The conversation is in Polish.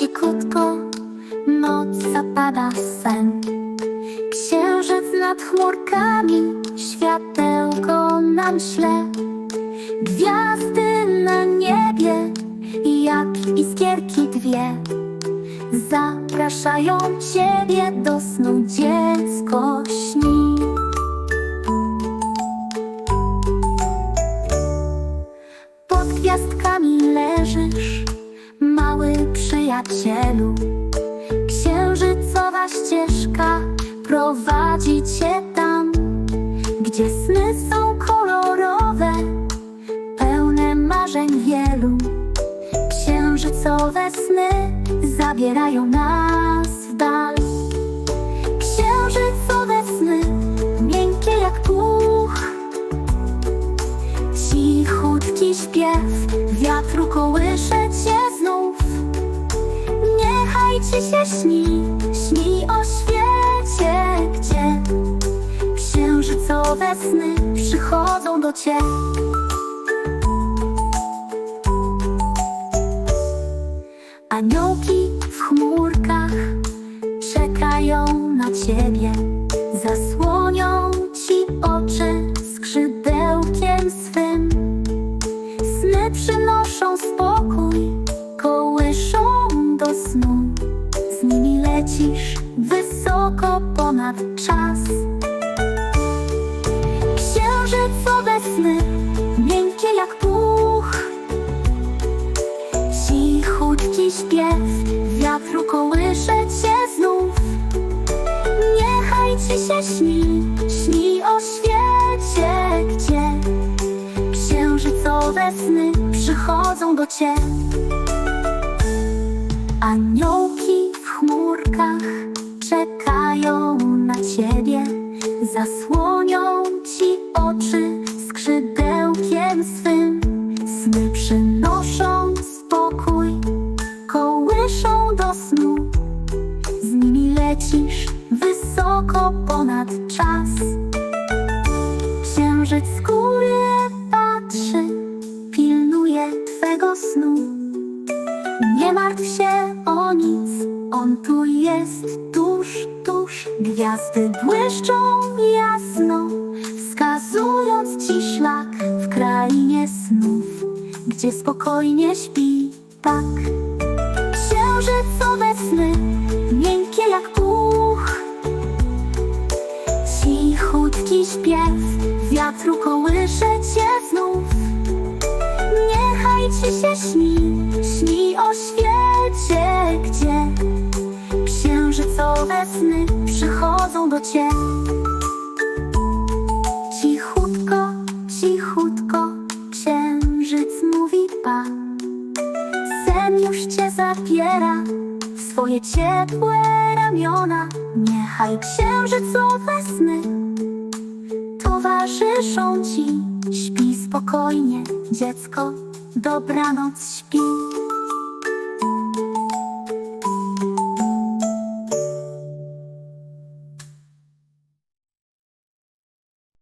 Przychodzi noc zapada sen. Księżyc nad chmurkami, światełko nam śle Gwiazdy na niebie, jak iskierki dwie. Zapraszają Ciebie do snu, dziecko śni. Pod gwiazdkami leżysz przyjacielu. Księżycowa ścieżka prowadzi cię tam Gdzie sny są kolorowe, pełne marzeń wielu. Księżycowe sny zabierają nas w dal się śni, śni o świecie, gdzie Księżycowe sny przychodzą do ciebie Aniołki w chmurkach czekają na ciebie, zasłonią ci oczy skrzydełkiem swym. Lecisz wysoko ponad czas. Księżycowe sny, miękkie jak puch. Cichutki śpiew, wiatru kołysze cię znów Niechaj ci się śni, śni o świecie, gdzie Księżycowe sny przychodzą do ciebie Aniołki w czekają na ciebie. Zasłonią ci oczy skrzydełkiem swym. Sny przynoszą spokój, kołyszą do snu. Z nimi lecisz wysoko ponad czas. Księżyc z patrzy, pilnuje twego snu. Nie martw się o nic, on tu jest tuż, tuż. Gwiazdy błyszczą jasno, wskazując ci szlak w krainie snów, gdzie spokojnie śpi tak. Księżycowe sny, miękkie jak puch, cichutki śpiew, wiatru kołysze cię znów. Niechaj ci się śni, przychodzą do ciebie. Cichutko, cichutko, księżyc mówi pa. Sen już cię zabiera w swoje ciepłe ramiona. Niechaj księżycowe sny towarzyszą ci. Śpi spokojnie, dziecko, dobranoc śpi.